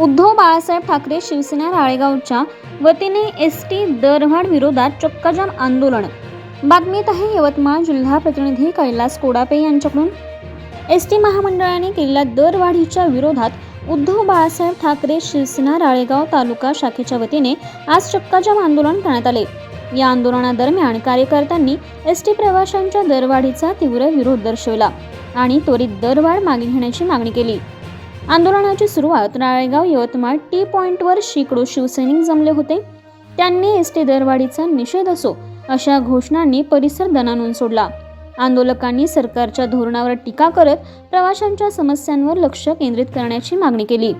उद्धव बाळासाहेब ठाकरे शिवसेना राळेगावच्या वतीने S T दरवाढ विरोधात चक्काजाम आंदोलन. बातमीत आहे यवतमाळ जिल्हा प्रतिनिधी कैलास कोडापे यांच्याकडून. एस टी महामंडळाने केलेल्या दरवाढीच्या विरोधात उद्धव बाळासाहेब ठाकरे शिवसेना राळेगाव तालुका शाखेच्या वतीने आज चक्काजाम आंदोलन करण्यात आले. या आंदोलनादरम्यान कार्यकर्त्यांनी एस टी प्रवाशांच्या दरवाढीचा तीव्र विरोध दर्शवला आणि त्वरित दरवाढ मागे घेण्याची मागणी केली. आंदोलनाची सुरुवात राळेगाव यवतमाळ टी पॉइंटवर शेकडो शिवसैनिक जमले होते. त्यांनी एस टी दरवाढीचा निषेध असो अशा घोषणांनी परिसर दणानून सोडला. आंदोलकांनी सरकारच्या धोरणावर टीका करत प्रवाशांच्या समस्यांवर लक्ष केंद्रित करण्याची मागणी केली.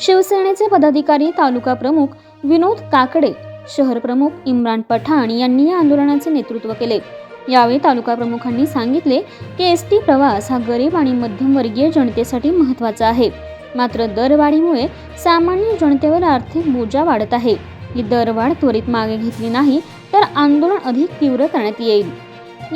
शिवसेनेचे पदाधिकारी तालुका प्रमुख विनोद काकडे शहर प्रमुख इम्रान पठाण यांनी या आंदोलनाचे नेतृत्व केले. यावेळी तालुका प्रमुखांनी सांगितले की एस टी प्रवास हा गरीब आणि मध्यमवर्गीय जनतेसाठी महत्त्वाचा आहे. मात्र दरवाढीमुळे सामान्य जनतेवर आर्थिक बोजा वाढत आहे. ही दरवाढ त्वरित मागे घेतली नाही तर आंदोलन अधिक तीव्र करण्यात येईल.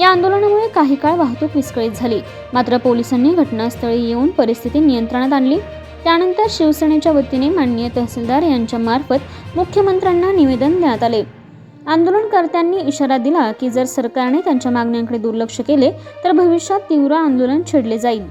या आंदोलनामुळे काही काळ वाहतूक विस्कळीत झाली. मात्र पोलिसांनी घटनास्थळी येऊन परिस्थिती नियंत्रणात आणली. त्यानंतर शिवसेनेच्या वतीने माननीय तहसीलदार यांच्या मार्फत मुख्यमंत्र्यांना निवेदन देण्यात आले. आंदोलनकर्त्यांनी इशारा दिला की जर सरकारने त्यांच्या मागण्यांकडे दुर्लक्ष केले तर भविष्यात तीव्र आंदोलन छेडले जाईल.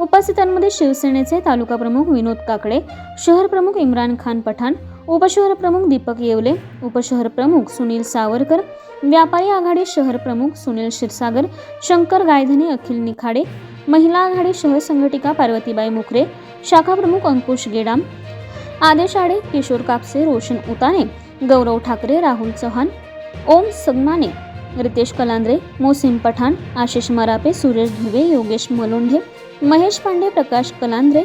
उपस्थितांमध्ये शिवसेनेचे तालुका प्रमुख विनोद काकडे शहर प्रमुख इम्रान खान पठाण उपशहर प्रमुख दीपक येवले उपशहर प्रमुख सुनील सावरकर व्यापारी आघाडी शहर प्रमुख सुनील क्षीरसागर शंकर गायधने अखिल निखाडे महिला आघाडी शहर संघटिका पार्वतीबाई मुखरे शाखा प्रमुख अंकुश गेडाम आदेश आडे किशोर कापसे रोशन उताने गौरव ठाकरे राहुल चव्हाण ओम सगमाने रितेश कलांद्रे मोसिम पठाण आशिष मरापे सुरेश धुवे योगेश मलोंढे महेश पांडे प्रकाश कलांद्रे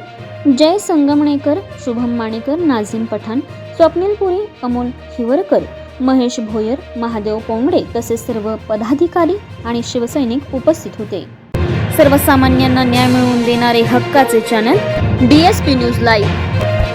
जय संगमणेकर शुभम माणेकर नाझीम पठाण स्वप्नील पुरी अमोल हिवरकर महेश भोयर महादेव पोंगडे तसेच सर्व पदाधिकारी आणि शिवसैनिक उपस्थित होते. सर्वसामान्यांना न्याय मिळवून देणारे हक्काचे channel D S P news live